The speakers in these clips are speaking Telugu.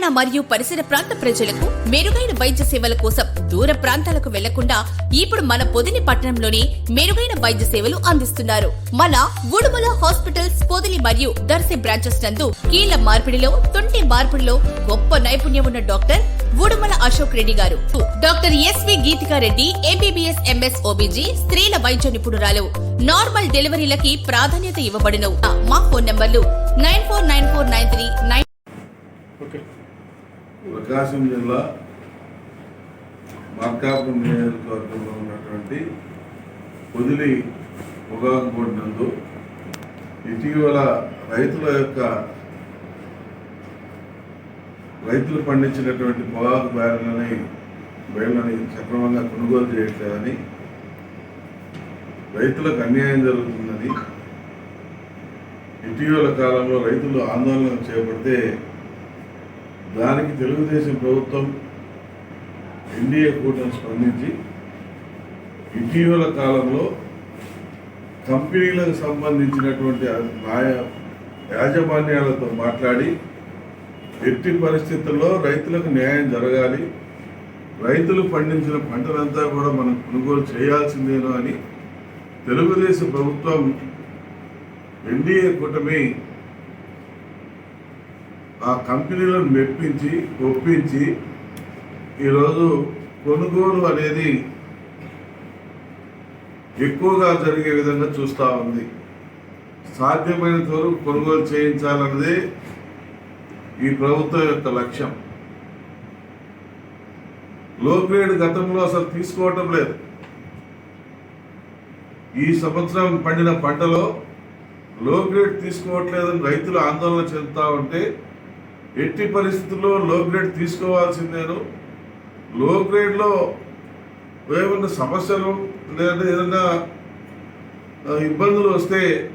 తెలంగాణ మరియు పరిసర ప్రాంత ప్రజలకు మెరుగైన వైద్య సేవల కోసం దూర ప్రాంతాలకు వెళ్ళకుండా ఇప్పుడు మన పొదిని పట్టణంలోని మెరుగైన వైద్య సేవలు అందిస్తున్నారు. మన ఉడుమల హాస్పిటల్స్ పొదిలి మరియు దర్శి బ్రాంచెస్ నందు కీళ్ళ మార్పిడిలో తొంటి మార్పిడిలో గొప్ప నైపుణ్యం ఉన్న డాక్టర్ ఉడుమల అశోక్ రెడ్డి గారు. Doctor SV Geethika Reddy MBBS MS OBG స్త్రీల వైద్య నిపుణురాలు. నార్మల్ డెలివరీలకి ప్రాధాన్యత ఇవ్వబడిన మా ఫోన్ నంబర్లు nine four nine four nine three nine okay. Prakasam జిల్లా మార్కాపురం నియోజకవర్గంలో ఉన్నటువంటి పొదిలి పొగాకు బోర్డు నందు ఇటీవల రైతుల యొక్క రైతులు పండించినటువంటి పొగాకు బయళ్ళని బయళ్ళని సక్రమంగా కొనుగోలు చేయట్లేదని రైతులకు అన్యాయం జరుగుతుందని ఇటీవల కాలంలో రైతులు ఆందోళన చేపడితే దానికి తెలుగుదేశం ప్రభుత్వం ఎన్డీఏ కూటమి స్పందించి ఇటీవల కాలంలో కంపెనీలకు సంబంధించినటువంటి యాజమాన్యాలతో మాట్లాడి ఎట్టి పరిస్థితుల్లో రైతులకు న్యాయం జరగాలి రైతులు పండించిన పంటలంతా కూడా మనం కొనుగోలు చేయాల్సిందేనో అని తెలుగుదేశం ప్రభుత్వం ఎన్డీఏ కూటమి ఆ కంపెనీలను మెప్పించి ఒప్పించి ఈరోజు కొనుగోలు అనేది ఎక్కువగా జరిగే విధంగా చూస్తూ ఉంది. సాధ్యమైనంత వరకు కొనుగోలు చేయించాలన్నదే ఈ ప్రభుత్వం యొక్క లక్ష్యం. లో గ్రేడ్ గతంలో అసలు తీసుకోవటం లేదు. ఈ సంవత్సరం పండిన పంటలో లో గ్రేడ్ తీసుకోవట్లేదని రైతులు ఆందోళన చెందుతా ఉంటే ఎట్టి పరిస్థితుల్లో లో గ్రేడ్ తీసుకోవాల్సిందేను. లో గ్రేడ్లో ఏమన్నా సమస్యలు లేదా ఏదన్నా ఇబ్బందులు వస్తే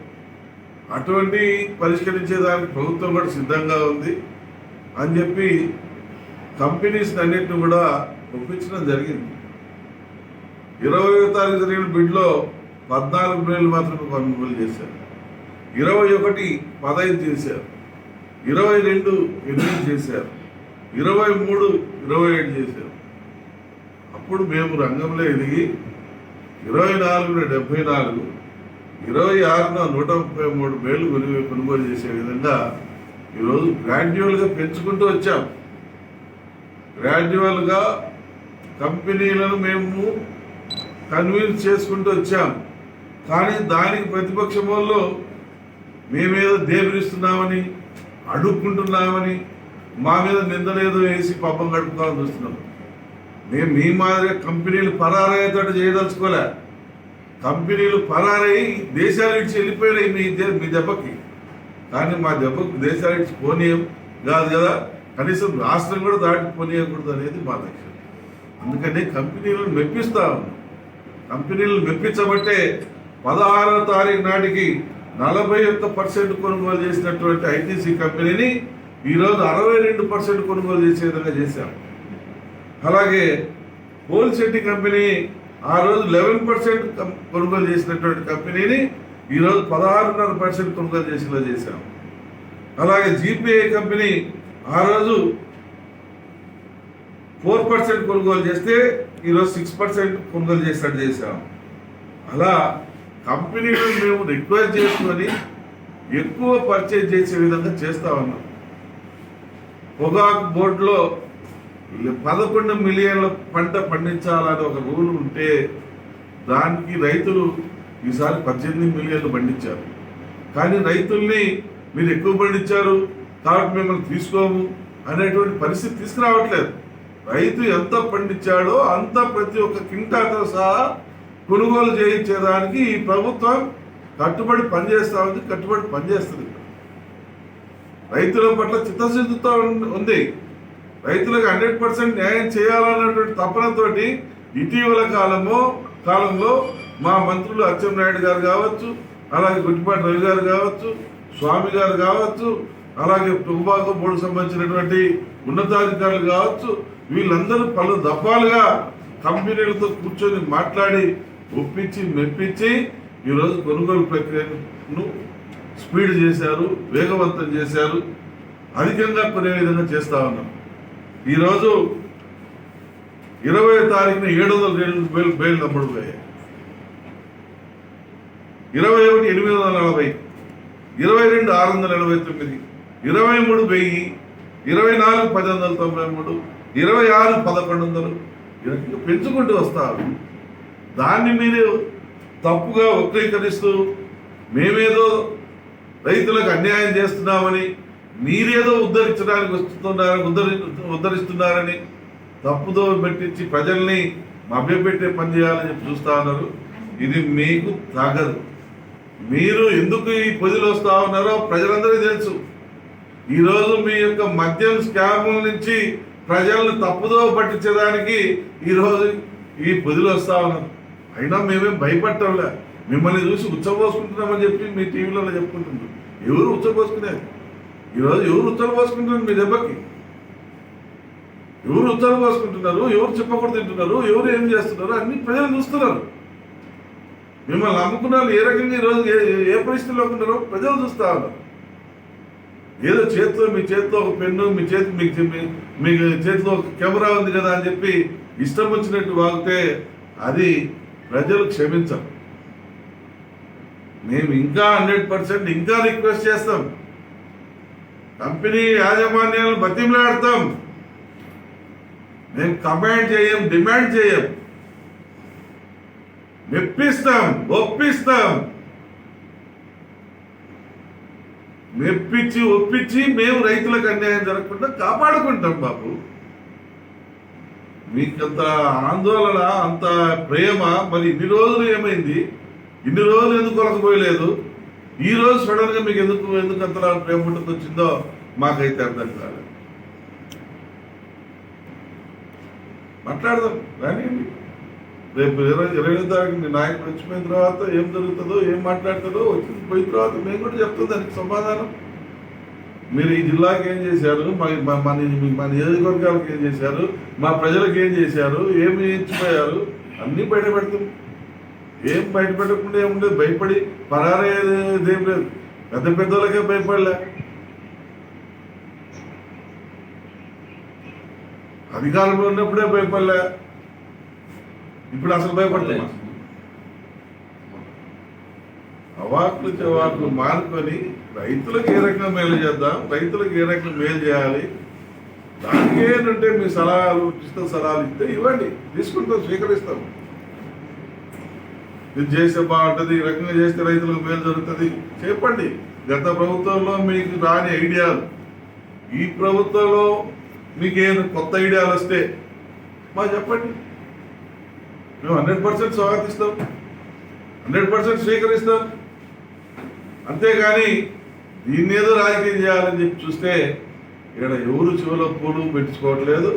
అటువంటి పరిష్కరించేదానికి ప్రభుత్వం కూడా సిద్ధంగా ఉంది అని చెప్పి కంపెనీస్ అన్నింటిని కూడా ఒప్పించడం జరిగింది. ఇరవై తారీఖు జరిగిన బిడ్లో పద్నాలుగు బిల్లు మాత్రమే కొనుగోలు చేశారు. ఇరవై ఒకటి పదహైదు చేశారు. ఇరవై రెండు ఎనిమిది చేశారు. ఇరవై మూడు ఇరవై ఏడు చేశారు. అప్పుడు మేము రంగంలో ఎదిగి ఇరవై నాలుగున డెబ్బై నాలుగు ఇరవై ఆరున నూట ముప్పై మూడు మేలు కొనుగోలు కొనుగోలు చేసే విధంగా ఈరోజు గ్రాడ్యువల్గా పెంచుకుంటూ వచ్చాం. గ్రాడ్యువల్గా కంపెనీలను మేము కన్విన్స్ చేసుకుంటూ వచ్చాం. కానీ దానికి ప్రతిపక్షం వాళ్ళు మేమేదో దేవిస్తున్నామని అడుక్కుంటున్నామని మా మీద నిందలేదో వేసి పాపం గడుపుతామని చూస్తున్నాం. మేము మీ మాదిరిగా కంపెనీలు పరారయ్యేటట్టు చేయదలుచుకోలే. కంపెనీలు పరారై దేశాలు ఇచ్చి వెళ్ళిపోయినాయి మీ మీ దెబ్బకి. కానీ మా దెబ్బకు దేశాలు ఇచ్చి పోనీయం కాదు కదా. కనీసం రాష్ట్రం కూడా దాటి పోనీయకూడదు అనేది మా లక్ష్యం. అందుకని కంపెనీలను మెప్పిస్తా ఉన్నాం. కంపెనీలను మెప్పించబట్టే పదహారవ తారీఖు నాటికి నలభై ఒక్క పర్సెంట్ కొనుగోలు చేసినటువంటి ఐటీసీ కంపెనీని ఈరోజు అరవై రెండు పర్సెంట్ కొనుగోలు చేసే విధంగా చేశాం. అలాగే పోల్శెట్టి కంపెనీ ఆ రోజు లెవెన్ పర్సెంట్ కొనుగోలు చేసినటువంటి కంపెనీని ఈరోజు పదహారున్నర పర్సెంట్ కొనుగోలు చేసేలా చేశాం. అలాగే జీపీఐ కంపెనీ ఆ రోజు ఫోర్ పర్సెంట్ కొనుగోలు చేస్తే ఈరోజు సిక్స్ పర్సెంట్ కొనుగోలు చేసినట్టు చేశాం. అలా కంపెనీలు మేము రిక్వెస్ట్ చేసుకొని ఎక్కువ పర్చేజ్ చేసే విధంగా చేస్తా ఉన్నాం. పొగాకు బోర్డులో పదకొండు మిలియన్ల పంట పండించాలని ఒక రూల్ ఉంటే దానికి రైతులు ఈసారి పద్దెనిమిది మిలియన్లు పండించారు. కానీ రైతుల్ని మీరు ఎక్కువ పండించారు కాబట్టి మిమ్మల్ని తీసుకోము అనేటువంటి పరిస్థితి తీసుకురావట్లేదు. రైతు ఎంత పండించాడో అంత ప్రతి ఒక్క కింటాతో సహా కొనుగోలు చేయించేదానికి ఈ ప్రభుత్వం కట్టుబడి పనిచేస్తా ఉంది కట్టుబడి పనిచేస్తుంది. రైతుల పట్ల చిత్తశుద్ధితో ఉంది. రైతులకు హండ్రెడ్ పర్సెంట్ న్యాయం చేయాలన్నటువంటి తపనతోటి ఇటీవల కాలము కాలంలో మా మంత్రులు అచ్చెన్నాయుడు గారు కావచ్చు అలాగే గుట్టిపాటి రవి గారు కావచ్చు స్వామి గారు కావచ్చు అలాగే టుబాకో బోర్డు సంబంధించినటువంటి ఉన్నతాధికారులు కావచ్చు వీళ్ళందరూ పలు దఫాలుగా కంపెనీలతో కూర్చొని మాట్లాడి ఒప్పించి మెప్పించి ఈరోజు కొనుగోలు ప్రక్రియను స్పీడ్ చేశారు వేగవంతం చేశారు అధికంగా కొనే విధంగా చేస్తా ఉన్నాం. ఈరోజు ఇరవై తారీఖున ఏడు వందల రెండు వేలు బేలు నమ్ముడు పోయాయి ఇరవై ఒకటి ఎనిమిది వందల నలభై ఇరవై రెండు ఆరు వందల ఎనభై తొమ్మిది ఇరవై మూడు వెయ్యి ఇరవై నాలుగు పది వందల తొంభై మూడు ఇరవై ఆరు పదకొండు వందలు. పెంచుకుంటూ వస్తారు దాన్ని మీరు తప్పుగా వక్రీకరిస్తూ మేమేదో రైతులకు అన్యాయం చేస్తున్నామని మీరేదో ఉద్ధరించడానికి వస్తున్నారు ఉద్ధరి ఉద్ధరిస్తున్నారని తప్పుదో పెట్టించి ప్రజల్ని మభ్యపెట్టే పని చేయాలని చెప్పి చూస్తా ఉన్నారు. ఇది మీకు తగదు. మీరు ఎందుకు ఈ పొదిలో వస్తా ఉన్నారో ప్రజలందరికీ తెలుసు. ఈరోజు మీ యొక్క మద్యం స్కాముల నుంచి ప్రజలను తప్పుదో పట్టించడానికి ఈరోజు ఈ పొదిలో వస్తా ఉన్నారు. అయినా మేమేం భయపడటంలే. మిమ్మల్ని చూసి ఉచ్చబోసుకుంటున్నామని చెప్పి మీ టీవీలలో చెప్పుకుంటున్నారు. ఎవరు ఉచ్చబోసుకునేది? ఈరోజు ఎవరు ఉచ్చలు పోసుకుంటున్నారు మీ దెబ్బకి? ఎవరు ఉత్తరం పోసుకుంటున్నారు ఎవరు చెప్పకూడదు తింటున్నారు? ఎవరు ఏం చేస్తున్నారు? అన్ని ప్రజలు చూస్తున్నారు. మిమ్మల్ని నమ్ముకున్న వాళ్ళు ఏ రకంగా ఈరోజు ఏ ఏ పరిస్థితిలో ఉన్నారో ప్రజలు చూస్తా ఉన్నారు. ఏదో చేతిలో మీ చేతిలో ఒక పెన్ను మీ చేతి మీకు మీ- మీ చేతిలో ఒక కెమెరా ఉంది కదా అని చెప్పి ఇష్టం వచ్చినట్టు వాగితే అది ప్రజలు క్షమించరు. మేము ఇంకా హండ్రెడ్ పర్సెంట్ ఇంకా రిక్వెస్ట్ చేస్తాం. కంపెనీ యాజమాన్యాలను బతిమలాడతాం. మేము కమాండ్ చేయం డిమాండ్ చేయం. మెప్పిస్తాం ఒప్పిస్తాం. మెప్పించి ఒప్పించి మేము రైతులకు అన్యాయం జరగకుండా కాపాడుకుంటాం బాబు. మీకంత ఆందోళన అంత ప్రేమ మరి ఇన్ని రోజులు ఏమైంది? ఇన్ని రోజులు ఎందుకు కొలకపోయలేదు ఈ రోజు సడన్గా మీకు ఎందుకు ఎందుకు అంతలా ప్రేమ పుట్టుకు వచ్చిందో మాకైతే అర్థం కాలేదు. మాట్లాడదాం కానీ రేపు ఇరవై ఇరవై ఐదో తారీఖు మీ నాయకుడు వచ్చిపోయిన తర్వాత ఏం జరుగుతుందో ఏం మాట్లాడుతుందో వచ్చిన పోయిన తర్వాత మేము కూడా చెప్తుంది దానికి సమాధానం. మీరు ఈ జిల్లాకి ఏం చేశారు? మా మన నియోజకవర్గాలకు ఏం చేశారు? మా ప్రజలకు ఏం చేశారు? ఏమి ఇచ్చిపోయారు? అన్నీ బయట పెడతాం ఏం బయట పెట్టకుండా ఏముండదు భయపడి పరారయ్యేది ఏం లేదు. పెద్ద పెద్దోళ్ళకే భయపడలే. అధికారంలో ఉన్నప్పుడే భయపడలే. ఇప్పుడు అసలు భయపడతాం అవాకులు చవాకులు మానుకొని రైతులకు ఏ రకంగా మేలు చేద్దాం? రైతులకు ఏ రకంగా మేలు చేయాలి? దానికి ఏంటంటే మీ సలహాలు ఇష్ట సలహాలు ఇస్తే ఇవ్వండి. తీసుకుంటాం స్వీకరిస్తాం. ఇది చేస్తే బాగుంటుంది ఈ రకంగా చేస్తే రైతులకు మేలు జరుగుతుంది. చెప్పండి. గత ప్రభుత్వంలో మీకు రాని ఐడియాలు. ఈ ప్రభుత్వంలో మీకు కొత్త ఐడియాలు వస్తే మాకు చెప్పండి. మేము హండ్రెడ్ పర్సెంట్ స్వాగతిస్తాం హండ్రెడ్ పర్సెంట్ స్వీకరిస్తాం. అంతేగాని దీన్ని ఏదో రాజకీయం చేయాలని చెప్పి చూస్తే ఇక్కడ ఎవరు చెవులో పూలు పెట్టించుకోవట్లేదు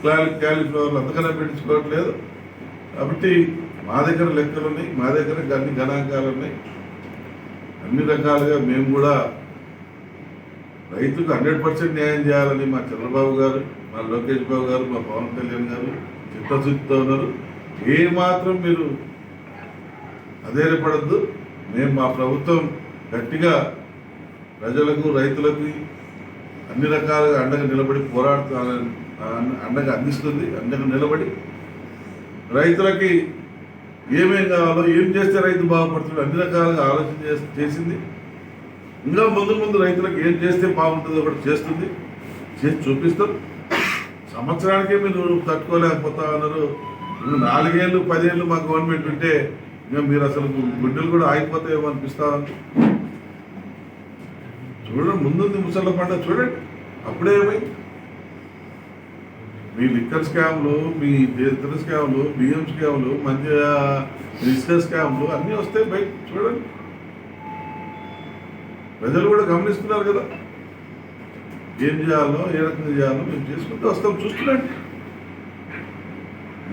క్లాలి క్యాలిఫ్లవర్లు అంతకన్నా పెట్టించుకోవట్లేదు. కాబట్టి మా దగ్గర లెక్కలు ఉన్నాయి మా దగ్గర అన్ని గణాంకాలు ఉన్నాయి అన్ని రకాలుగా మేము కూడా రైతుకు హండ్రెడ్ పర్సెంట్ న్యాయం చేయాలని మా చంద్రబాబు గారు మా లోకేష్ బాబు గారు మా పవన్ కళ్యాణ్ గారు చిత్తశుద్ధితో ఉన్నారు. ఏ మాత్రం మీరు అధైర్యపడద్దు. మేము మా ప్రభుత్వం గట్టిగా ప్రజలకు రైతులకు అన్ని రకాలుగా అండగా నిలబడి పోరాడుతూ అండగా అందిస్తుంది అండగా నిలబడి రైతులకి ఏమేం కావాలో ఏం చేస్తే రైతు బాగుపడుతుంది అన్ని రకాలుగా ఆలోచన చేసింది. ఇంకా ముందు ముందు రైతులకు ఏం చేస్తే బాగుంటుందో ఒకటి చేస్తుంది చేసి చూపిస్తాం. సంవత్సరానికే మీరు తట్టుకోలేకపోతా అన్నారు నాలుగేళ్ళు పదేళ్ళు మా గవర్నమెంట్ ఉంటే ఇంకా మీరు అసలు గుడ్డలు కూడా ఆగిపోతాయేమో అనిపిస్తా చూడండి ముందుంది ముసళ్ళ పంట చూడండి అప్పుడే ఏమైంది మీ లిక్కర్ స్కామ్లు మీ ఇతర స్కామ్లు బియ్యం స్కామ్లు మధ్య ఇసుక స్కామ్లు అన్నీ వస్తాయి బయట చూడండి. ప్రజలు కూడా గమనిస్తున్నారు కదా. ఏం చేయాలో ఏ రకంగా చేయాలో మేము చేసుకుంటూ వస్తాం. చూస్తున్నాండి.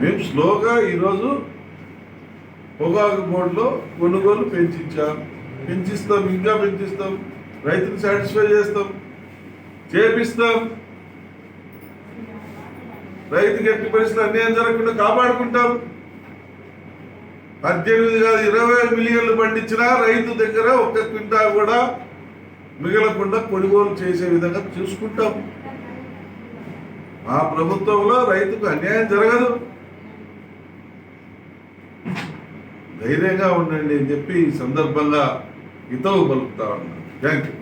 మేము స్లోగా ఈరోజు పొగాకు బోర్డులో కొనుగోలు పెంచించాం పెంచిస్తాం ఇంకా పెంచిస్తాం. రైతుని సాటిస్ఫై చేస్తాం. చేపిస్తాం. రైతుకి ఎట్టి పరిస్థితులు అన్యాయం జరగకుండా కాపాడుకుంటాం. పద్దెనిమిది కాదు ఇరవై మిలియన్లు పండించినా రైతు దగ్గర ఒక్క క్వింటా కూడా మిగలకుండా కొనుగోలు చేసే విధంగా చూసుకుంటాం. ఆ ప్రభుత్వంలో రైతుకు అన్యాయం జరగదు. ధైర్యంగా ఉండండి అని చెప్పి ఈ సందర్భంగా హితవు పలుకుతా ఉన్నాను థ్యాంక్ యూ